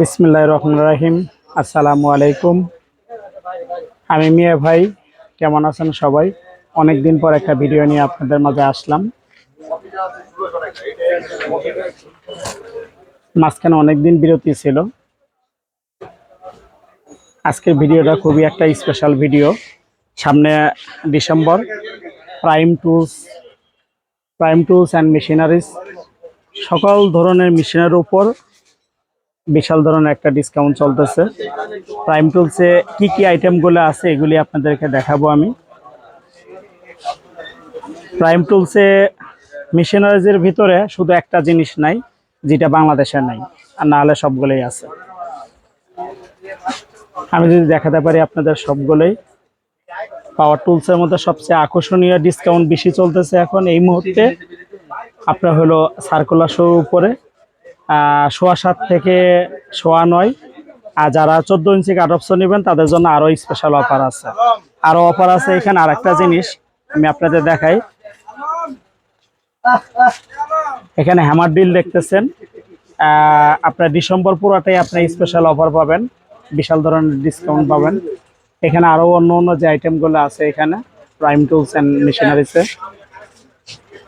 বিসমিল্লাহ রহমান রাহিম। আসসালামু আলাইকুম। আমি মিয়া ভাই, কেমন আছেন সবাই? অনেক দিন পর একটা ভিডিও নিয়ে আপনাদের মাঝে আসলাম। মাঝখানে অনেক দিন বিরতি ছিল। আজকের ভিডিওটা খুবই একটা স্পেশাল ভিডিও। সামনে December prime tools prime tools and machineries সকল ধরনের মেশিনের উপর বিশাল ধরনের একটা ডিসকাউন্ট চলতেছে। প্রাইম টুলসে কি কি আইটেমগুলো আছে এগুলি আপনাদেরকে দেখাবো আমি। প্রাইম টুলসে মেশিনারিজের ভিতরে শুধু একটা জিনিস নাই, যেটা বাংলাদেশে নাই, আর না হলে সবগুলোই আছে। আমি যদি দেখাতে পারি আপনাদের সবগুলোই। পাওয়ার টুলসের মধ্যে সবচেয়ে আকর্ষণীয় ডিসকাউন্ট বেশি চলতেছে এখন এই মুহূর্তে। আপনার হলো সার্কুলার শোর উপরে। সোয়া সাত থেকে সোয়া নয়। আর যারা চোদ্দ ইঞ্চি কাট অপশন নেবেন, তাদের জন্য আরও স্পেশাল অফার আছে। আরও অফার আছে এখানে আর একটা জিনিস, আমি আপনাদের দেখাই। এখানে হ্যামার ডিল দেখতেছেন। আপনার ডিসেম্বর পুরোটাই আপনি স্পেশাল অফার পাবেন। বিশাল ধরনের ডিসকাউন্ট পাবেন। এখানে আরও অন্য অন্য যে আইটেমগুলো আছে এখানে প্রাইম টুলস অ্যান্ড মেশিনারিসে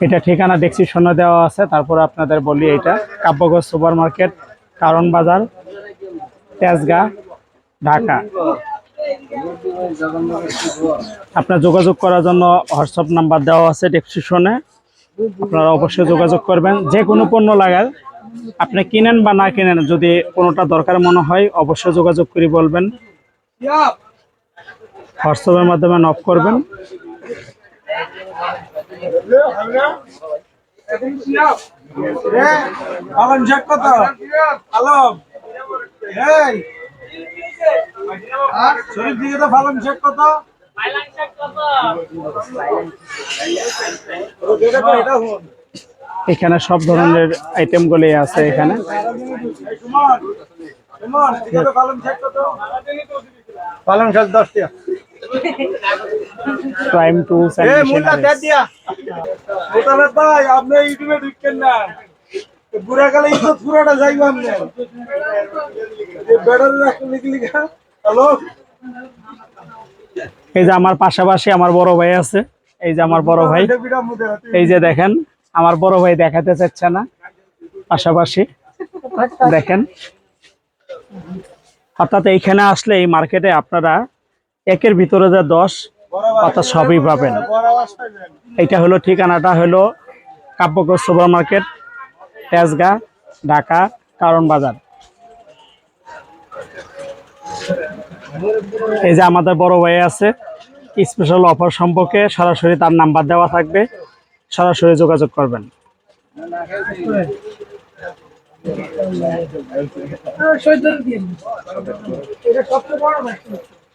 এটা ঠিকানা ডেসক্রিপশনে দেওয়া আছে। তারপর আপনাদের বলি এটা। কাব্যগঞ্জ সুপার মার্কেট কারণ বাজার, তেজগাঁ, ঢাকা। আপনার যোগাযোগ করার জন্য হোয়াটসঅ্যাপ নাম্বার দেওয়া আছে ডেসক্রিপশনে। আপনারা অবশ্যই যোগাযোগ করবেন। যে কোনো পণ্য লাগার, আপনি কিনেন বা না কিনেন, যদি কোনোটা দরকার মনে হয়, অবশ্যই যোগাযোগ করে বলবেন। হোয়াটসঅ্যাপের মাধ্যমে নক করবেন। কত আলম শরীর দিকে তো কত এখানে সব ধরনের আইটেম গুলি আছে এখানে। পালং শাক দশ টিয়া প্রাইম টুলস দে দিয়া। মোতালে ভাই আপনি ইউটিউবে ঢুকেন না। বুড়া কালে পুরাটা যাইব আপনি বেড়ার লিখা। হ্যালো? এই যে আমার পাশাপাশি আমার বড় ভাই আছে। এই যে আমার বড় ভাই। এই যে দেখেন আমার বড় ভাই দেখাতে চাচ্ছে না। পাশাপাশি দেখেন। অর্থাৎ এইখানে আসলে এই মার্কেটে আপনারা একের ভিতরে যে দশ, অর্থাৎ সবই পাবেন। এইটা হলো ঠিকানাটা হলো কাব্যগঞ্জ সুপার মার্কেট তেজগাঁ, ঢাকা, কারণ বাজার। এই যে আমাদের বড় ভাই আছে স্পেশাল অফার সম্পর্কে সরাসরি তার নাম্বার দেওয়া থাকবে, সরাসরি যোগাযোগ করবেন। এটা না